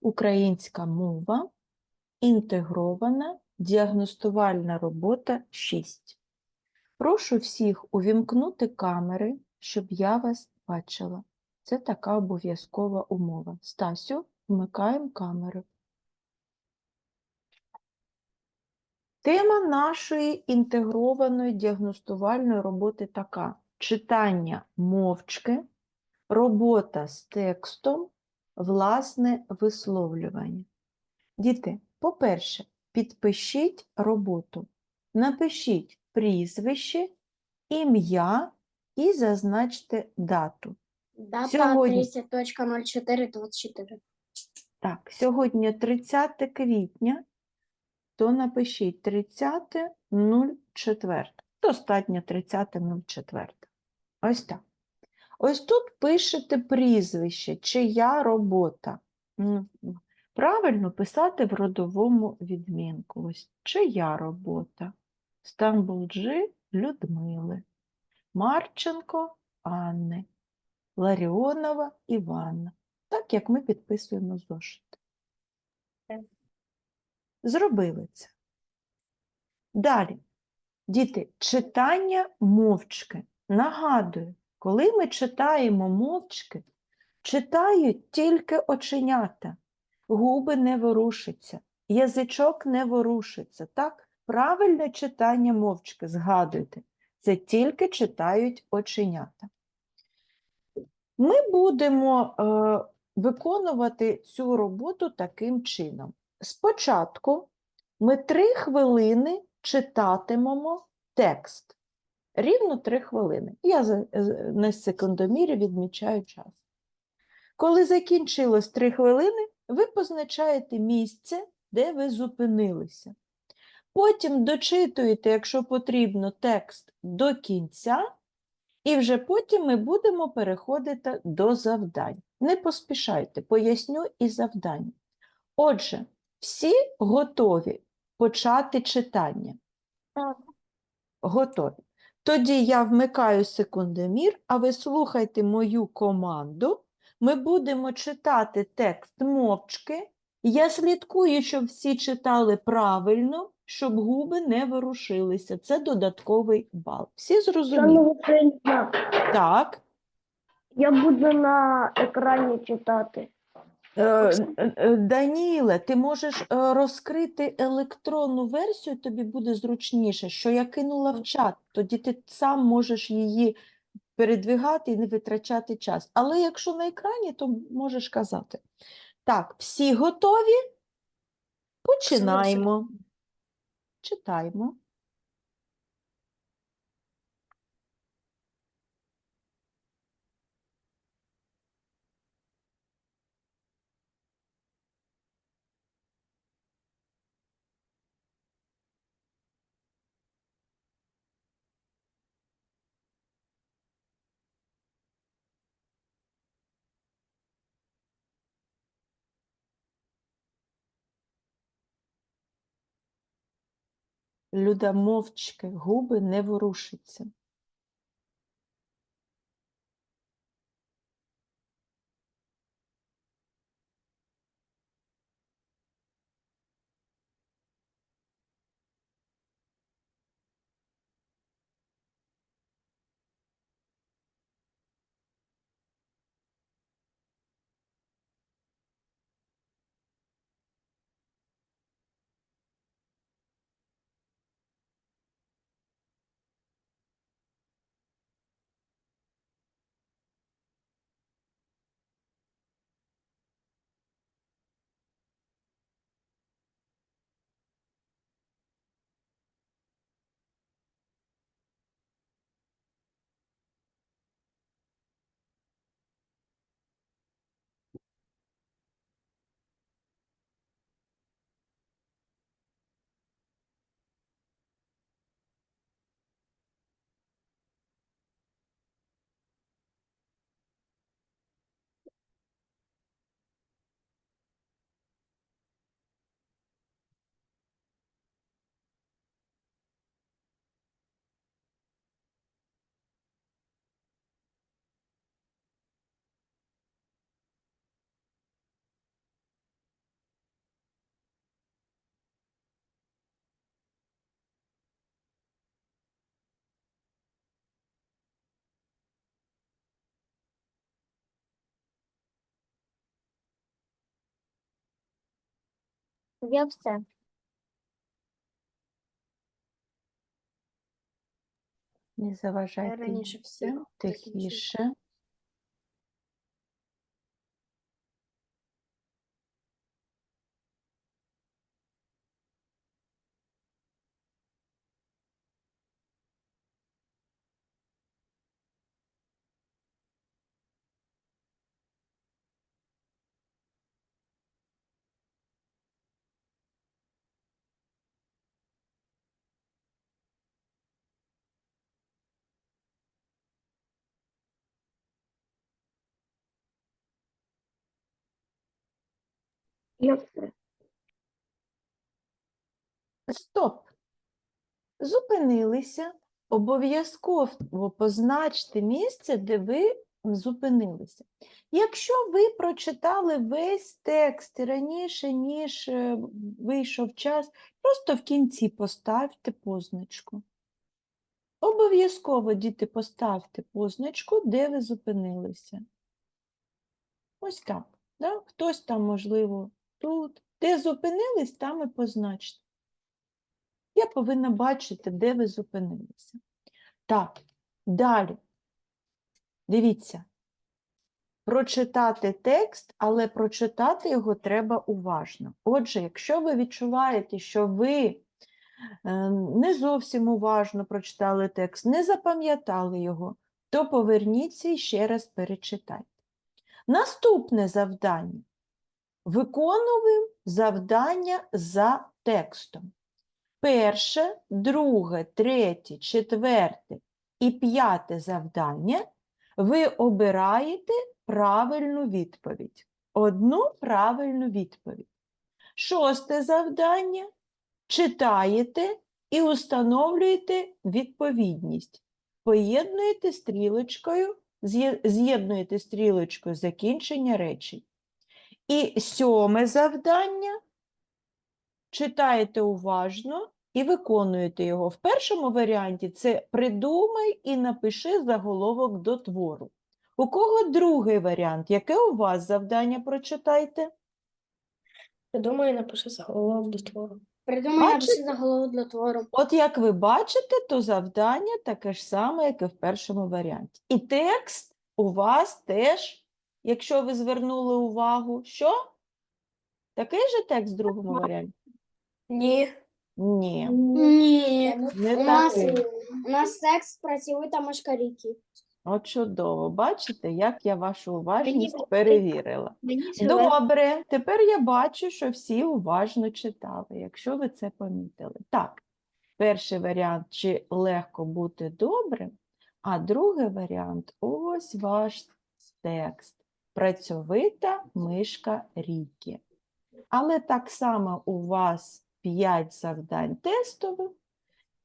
Українська мова. Інтегрована діагностувальна робота 6. Прошу всіх увімкнути камери, щоб я вас бачила. Це така обов'язкова умова. Стасю, вмикаємо камеру. Тема нашої інтегрованої діагностувальної роботи така: читання мовчки, робота з текстом, власне висловлювання. Діти, по-перше, підпишіть роботу, напишіть прізвище, ім'я і зазначте дату. Дата Сьогодні. 30.04.24. Так, сьогодні 30 квітня, то напишіть 30.04. Достатньо 30.04. Ось так. Ось тут пишете прізвище, чия робота. Правильно писати в родовому відмінку. Ось чия робота. Стамбулджи Людмили, Марченко Анни, Ларіонова Іванна. Так, як ми підписуємо зошит. Зробили це. Далі. Діти, читання мовчки. Нагадую, коли ми читаємо мовчки, читають тільки оченята, губи не ворушаться, язичок не ворушиться. Так? Правильне читання мовчки, згадуйте, це тільки читають оченята. Ми будемо е, виконувати цю роботу таким чином. Спочатку ми три хвилини читатимемо текст. Рівно три хвилини. Я на секундомірі відмічаю час. Коли закінчилось три хвилини, ви позначаєте місце, де ви зупинилися. Потім дочитуєте, якщо потрібно, текст до кінця, і вже потім ми будемо переходити до завдань. Не поспішайте, поясню і завдання. Отже, всі готові почати читання? Готові. Тоді я вмикаю секундомір, а ви слухайте мою команду. Ми будемо читати текст мовчки. Я слідкую, щоб всі читали правильно, щоб губи не ворушилися. Це додатковий бал. Всі зрозуміли? Так. я буду на екрані читати. Е, е, Даніле, ти можеш е, розкрити електронну версію, тобі буде зручніше, що я кинула в чат, тоді ти сам можеш її передвигати і не витрачати час. Але якщо на екрані, то можеш казати. Так, всі готові? Починаємо. Читаємо. Люда мовчки, губи не ворушаться. Я все. Не заважайте. раніше дітям, всіх закінчила. Тихіше. Стоп. Зупинилися. Обов'язково позначте місце, де ви зупинилися. Якщо ви прочитали весь текст раніше, ніж е, вийшов час, просто в кінці поставте позначку. Обов'язково, діти, поставте позначку, де ви зупинилися. Ось так. Да? Хтось там, можливо, тут. Де зупинились, там і позначте. Я повинна бачити, де ви зупинилися. Так, далі. Дивіться. Прочитати текст, але прочитати його треба уважно. Отже, якщо ви відчуваєте, що ви е, не зовсім уважно прочитали текст, не запам'ятали його, то поверніться і ще раз перечитайте. Наступне завдання. Виконуємо завдання за текстом. Перше, друге, третє, четверте і п'яте завдання ви обираєте правильну відповідь. Одну правильну відповідь. Шосте завдання читаєте і установлюєте відповідність. Поєднуєте стрілочкою, з'єднуєте стрілочкою закінчення речень. І сьоме завдання читаєте уважно і виконуєте його. В першому варіанті це придумай і напиши заголовок до твору. У кого другий варіант? Яке у вас завдання прочитайте? Думаю, напишу заголовок до твору. Придумай написи заголовок для твору. От як ви бачите, то завдання таке ж саме, як і в першому варіанті. І текст у вас теж, якщо ви звернули увагу, що? Такий же текст в другому варіанті? Ні. Ні, Ні. не У нас, такий. у нас секс працює та мошкаріки. От чудово. Бачите, як я вашу уважність було перевірила. Добре, тепер я бачу, що всі уважно читали, якщо ви це помітили. Так, перший варіант, чи легко бути добрим, а другий варіант ось ваш текст. Працьовита мишка Рікі. Але так само у вас 5 завдань тестових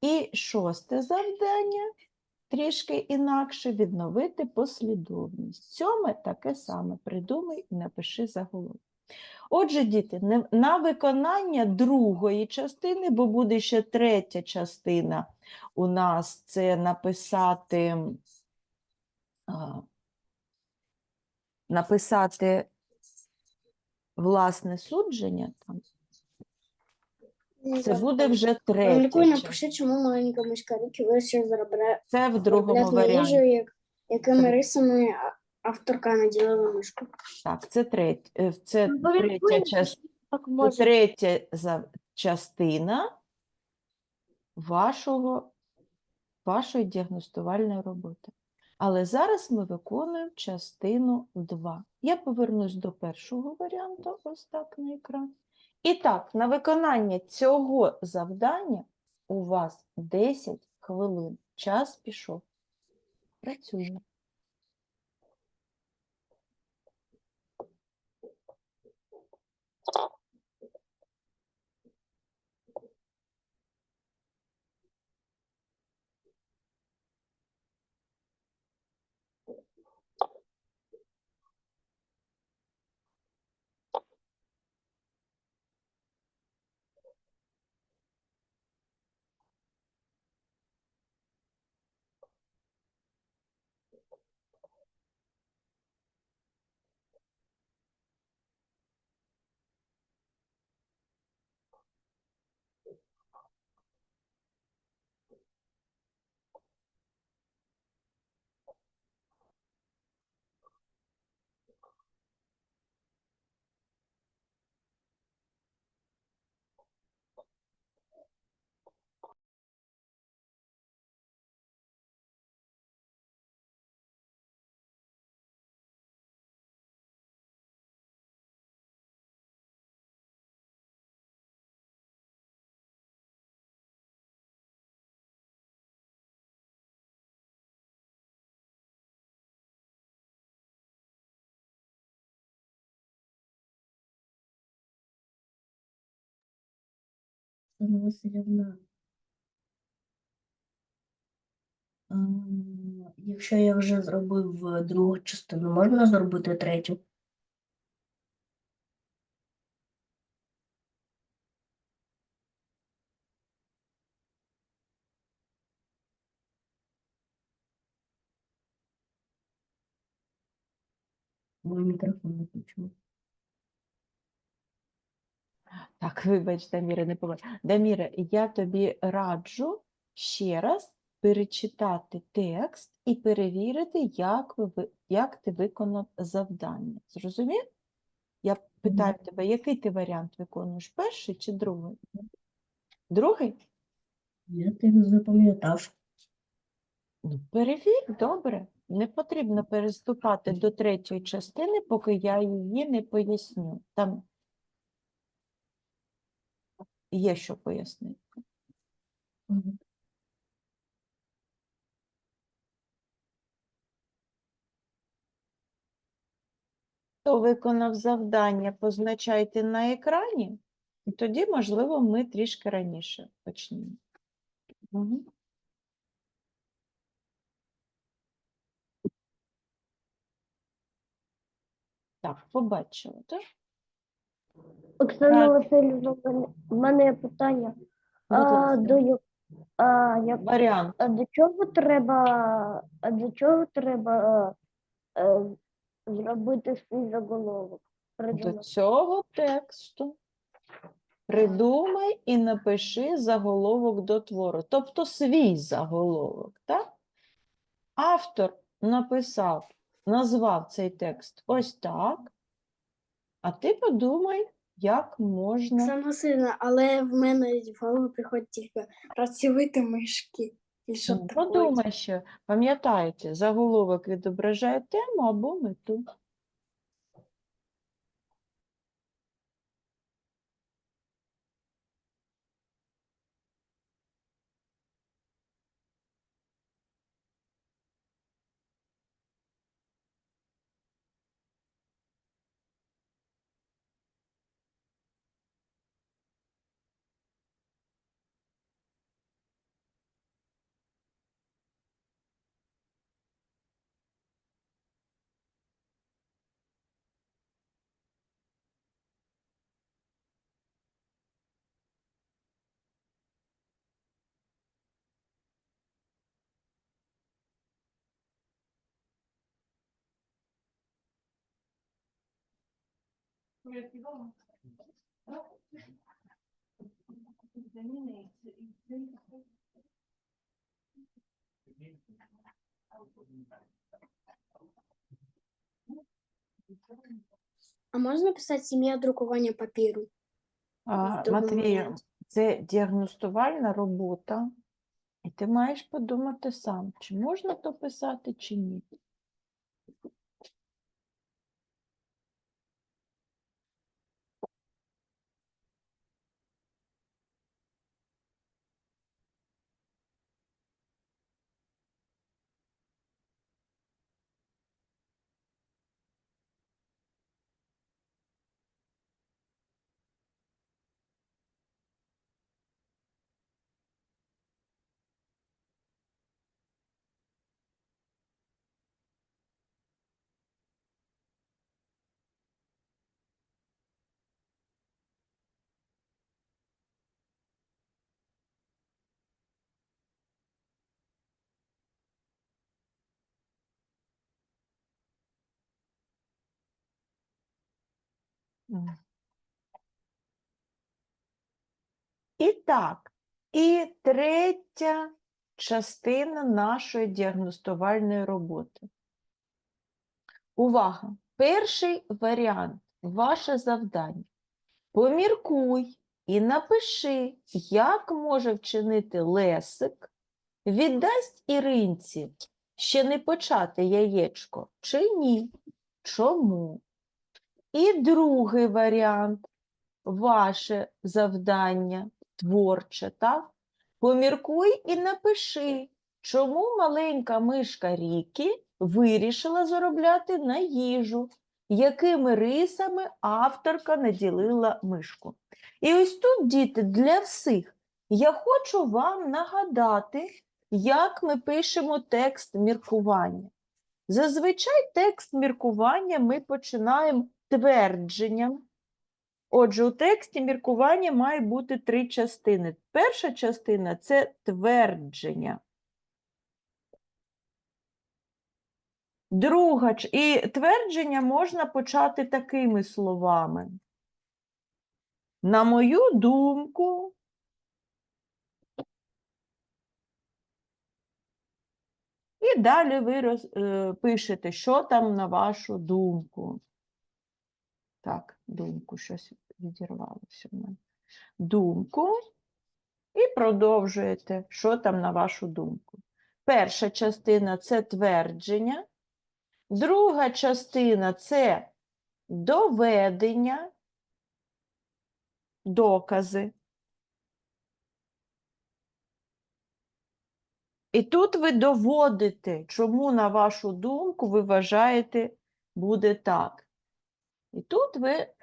і шосте завдання трішки інакше відновити послідовність. Сьоме таке саме придумай і напиши заголовок. Отже, діти, на виконання другої частини, бо буде ще третя частина у нас це написати, написати власне судження. Там. Це буде вже третя. Лікуй, напиши, чому маленька мишка Рікі вирішила заробляти Це в другому варіанті. як, якими рисами авторка наділила мишку. Так, це третя, е, це Ну, третя, це може. третя за- частина вашого, вашої діагностувальної роботи. Але зараз ми виконуємо частину 2. Я повернусь до першого варіанту, ось так на екран. І так, на виконання цього завдання у вас 10 хвилин. Час пішов. Працюємо. Оксана Васильівна. Якщо я вже зробив е, другу частину, можна зробити третю? Мой мікрофон не почув. Так, вибач, Даміра, не побачила. Даміра, я тобі раджу ще раз перечитати текст і перевірити, як, ви, як ти виконав завдання. Зрозумів? Я питаю тебе, який ти варіант виконуєш, перший чи другий? Другий? Я тебе запам'ятав. Ну, перевір, добре. Не потрібно переступати до третьої частини, поки я її не поясню. Там є що пояснити. Хто виконав завдання, позначайте на екрані, і тоді, можливо, ми трішки раніше почнемо. Так, побачила, так? Оксана Так. Васильівна, в мене- в мене є питання. Будь А, ласка. до, я- а, як, Варіант. а до чого треба, а до чого треба е, е, зробити свій заголовок? До Придумати? цього тексту придумай і напиши заголовок до твору, тобто свій заголовок, так? Автор написав, назвав цей текст ось так, а ти подумай, як можна. Оксана Васильівна, але в мене в голову приходить тільки працювати мишки. І що Ну, таке? Подумай ще, пам'ятаєте, заголовок відображає тему або мету. А можна писати сім'я друкування папіру? А, Матвію, це діагностувальна робота, і ти маєш подумати сам, чи можна то писати, чи ні. І так, і третя частина нашої діагностувальної роботи. Увага! Перший варіант, ваше завдання. Поміркуй і напиши, як може вчинити Лесик, віддасть Іринці ще не почати яєчко чи ні? Чому? І другий варіант, ваше завдання творче, так? Поміркуй і напиши, чому маленька мишка Рікі вирішила заробляти на їжу, якими рисами авторка наділила мишку. І ось тут, діти, для всіх я хочу вам нагадати, як ми пишемо текст міркування. Зазвичай текст міркування ми починаємо твердженням. Отже, у тексті міркування має бути три частини. Перша частина це твердження. Друга і твердження можна почати такими словами. На мою думку, і далі ви роз, е, пишете, що там на вашу думку. Так, думку, щось відірвалося в мене. Думку. І продовжуєте, що там на вашу думку. Перша частина це твердження. Друга частина це доведення, докази. І тут ви доводите, чому, на вашу думку, ви вважаєте, буде так. І тут ви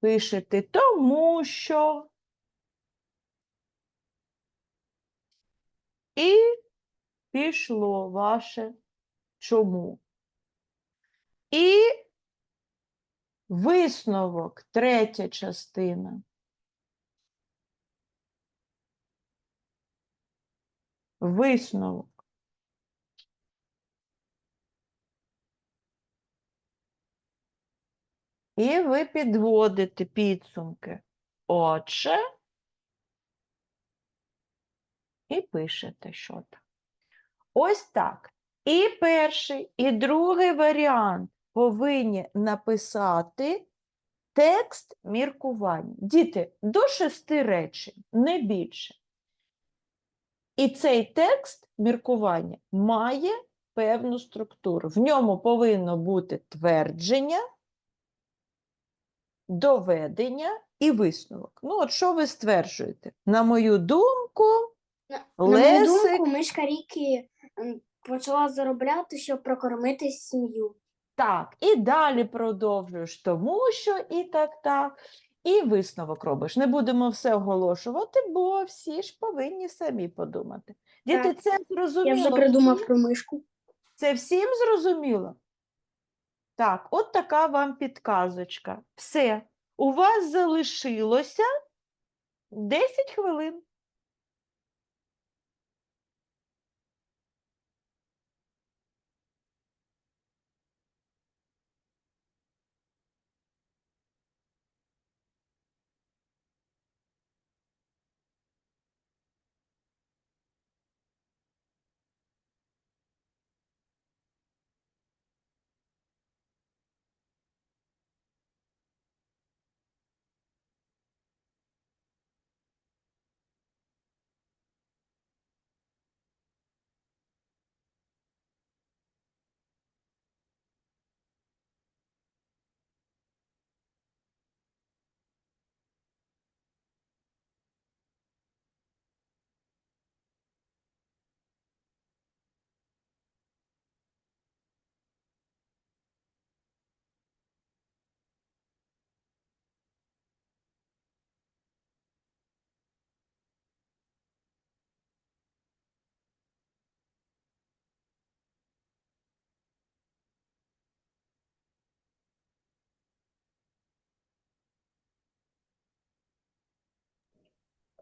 пишете тому що. І пішло ваше чому. І висновок, третя частина. Висновок. І ви підводите підсумки. Отже, і пишете, що там. Ось так. І перший, і другий варіант повинні написати текст міркування. Діти, до шести речень, не більше. І цей текст міркування має певну структуру. В ньому повинно бути твердження, доведення і висновок. Ну, от що ви стверджуєте? На мою думку, На, на мою думку, мишка Рікі почала заробляти, щоб прокормити сім'ю. Так, і далі продовжуєш, тому що і так, так. І висновок робиш. Не будемо все оголошувати, бо всі ж повинні самі подумати. Діти, Так, це Я вже придумав про мишку. Це всім зрозуміло? Так, от така вам підказочка. Все. У вас залишилося 10 хвилин.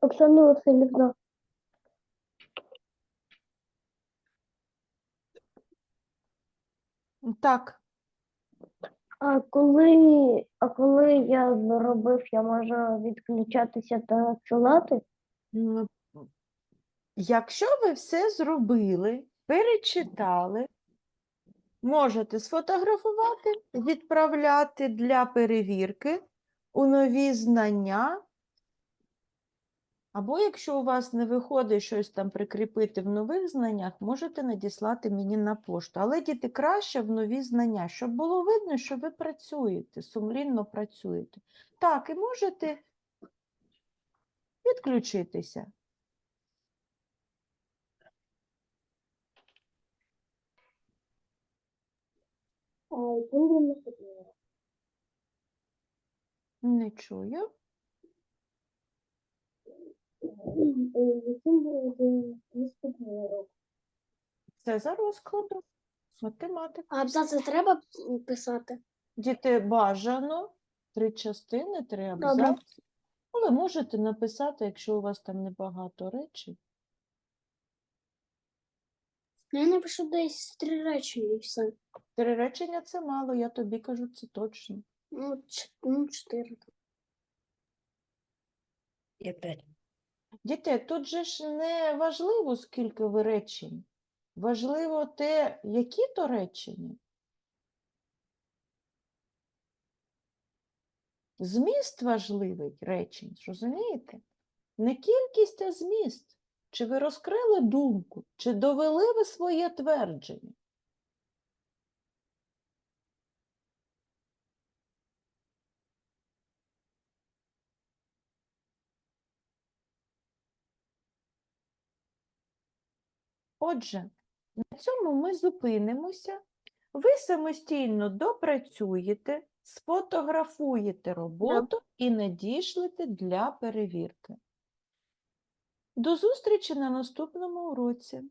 Оксана Васильівна, Так, а коли, а коли я зробив, я можу відключатися та надсилати? м, якщо ви все зробили, перечитали, можете сфотографувати, відправляти для перевірки у нові знання. Або якщо у вас не виходить щось там прикріпити в нових знаннях, можете надіслати мені на пошту. Але діти краще в нові знання, щоб було видно, що ви працюєте, сумлінно працюєте. Так, і можете відключитися. Не чую. Яким буде наступний урок? Це за розкладом. Математика. А абзаци треба писати? Діти бажано. Три частини, три Добре. Але можете написати, якщо у вас там небагато речень. Ну, Я напишу десь три речення і все. Три речення це мало, я тобі кажу, це точно. Ну, ч- ну чотири. Я п'ять. Діти, тут же ж не важливо, скільки ви речень. Важливо те, які то речення. Зміст важливий речень, розумієте? Не кількість, а зміст. Чи ви розкрили думку, чи довели ви своє твердження? Отже, на цьому ми зупинимося. Ви самостійно допрацюєте, сфотографуєте роботу і надішлете для перевірки. До зустрічі на наступному уроці.